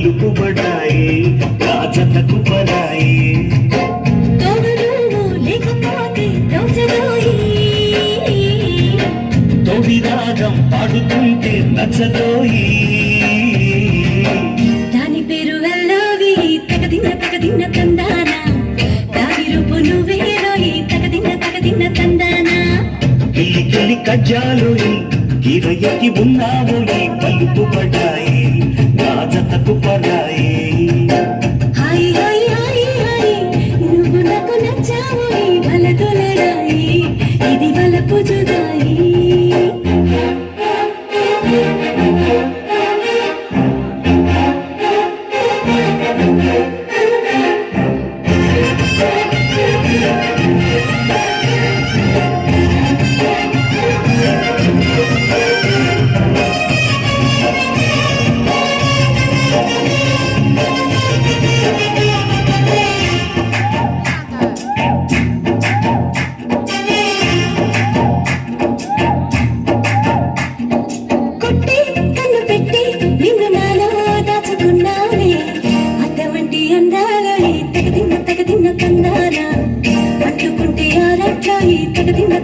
పలుకుబడాయి రాజతకు పరాయి. తోడు నువ్వు రాగం పాడుతుంటే నచ్చదోయి. దాని పేరు వెళ్ళవి తగదిన్న తగదిన్న తందాన. దాని రూపు నువ్వేరోయి తగదిన్న తగదిన్న తందాన. కిల్లి కిల్లి కజ్జాలోయి ఉన్నావోయి పలుకుబడాయి. రాజతకు పరాయి హాయ్ హాయ్ హాయ్ హాయ్. నువ్వు నాకు నచ్చావోయి వలదొలడాయి ఇది వలపు జుదాయి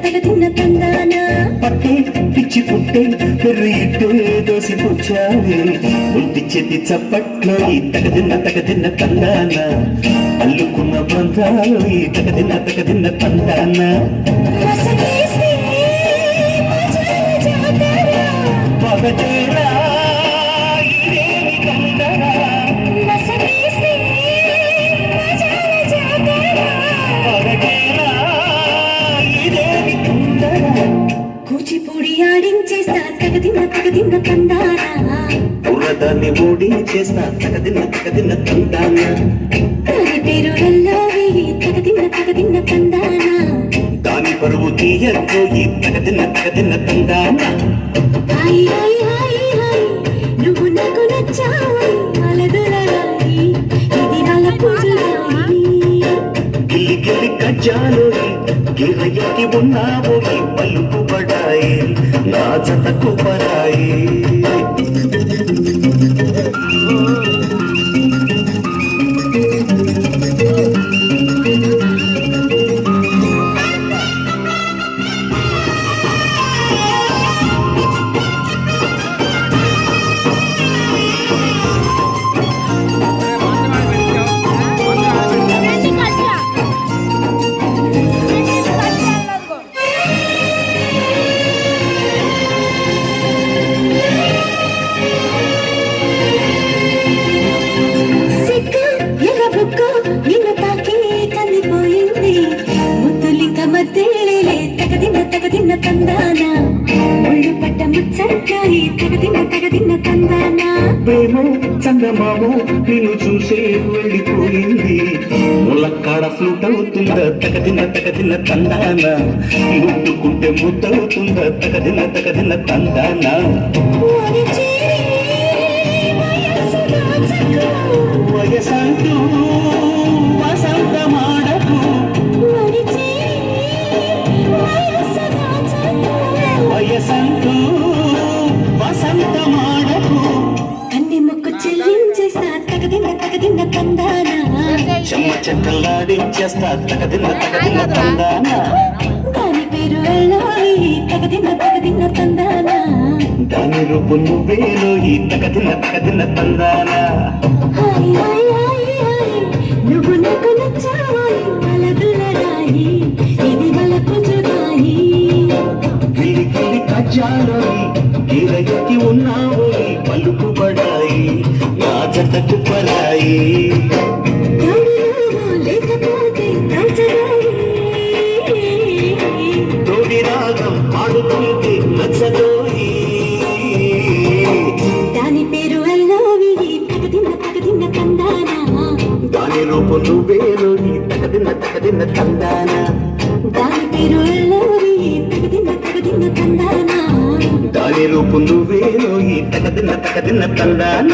తగదిన్న తగదిన్న తందాన? పట్టే పిచ్చి పుట్టే పెర్రి ఇట్టే దోసి పుచ్చావే. ఒంటి చేతి చప్పట్లో ఈ తగదిన్న తగదిన్న తందాన? అల్లుకున్న బంధాలు ఈ తగదిన్న తగదిన్న తందాన? మసకేసి తగదిన్న తగదిన్న తందానా బుర్రదాన్ని ఓడి చేస్తా తగదిన్న తగదిన్న తందాన దాని పేరు వెళ్ళవి తగదిన్న తగదిన్న తందానా దాని పరువు ఈ తగదిన్న తగదిన్న తందాన హాయ్ హాయ్ హాయ్ హాయ్ నువ్వు నాకు నచ్చావు అలదులరాయి ఇది వాళ్ళ పూజరాయి గిల్లి గిల్లి కజ్జాలోయి గిరయ్యకి ఉన్నావోయి పలుకుబడాయి నా జతకు పరాయి Hey. ప్రేమ చందమామ నిన్ను చూసే వెళ్ళిపోయింది. ములక్కాడ ఫ్లూట్ అవుతుందా? తగదిన తగదిన తందాన. ముట్టుకుంటే ముద్దవుతుందా? తగదిన తగదిన తందాన. ఓరి చేరి వయసంటూ వసంతమాడకు చెల్లించేస్తా తగదిన్న తగదిన్న తందానా? చెమ్మ చెక్కలాడించేస్తా తగదిన్న తగదిన్న తందాన? దాని పేరు వెళ్ళోయి తగదిన్న తగదిన్న తందానా? దాని రూపు నువ్వేలో ఈ తగదిన్న తగదిన్న తందాన? హాయ్ హాయ్ హాయ్ హాయ్ నువ్వు నాకు నచ్చావోయ్ వలదులరాయి ఇది వలకు జుదాయి గిలి గిలి కజ్జాలోయి గిరయ్యకి ఉన్నావోయి పలుకుబడాయి నా జతకు పరాయి తోడు రాగం పాడుతుంటే నచ్చదోయి. దాని పేరు వెళ్ళోవి తగదిన్న తగదిన్న తందానా దాని రూపు నువ్వేలో ఈ తగదిన్న తగదిన్న తందాన దాని పేరు వెళ్ళోవి తగదిన్న తగదిన్న తందానా దాని రూపు నువ్వేలో ఈ తగదిన్న తగదిన్న తందాన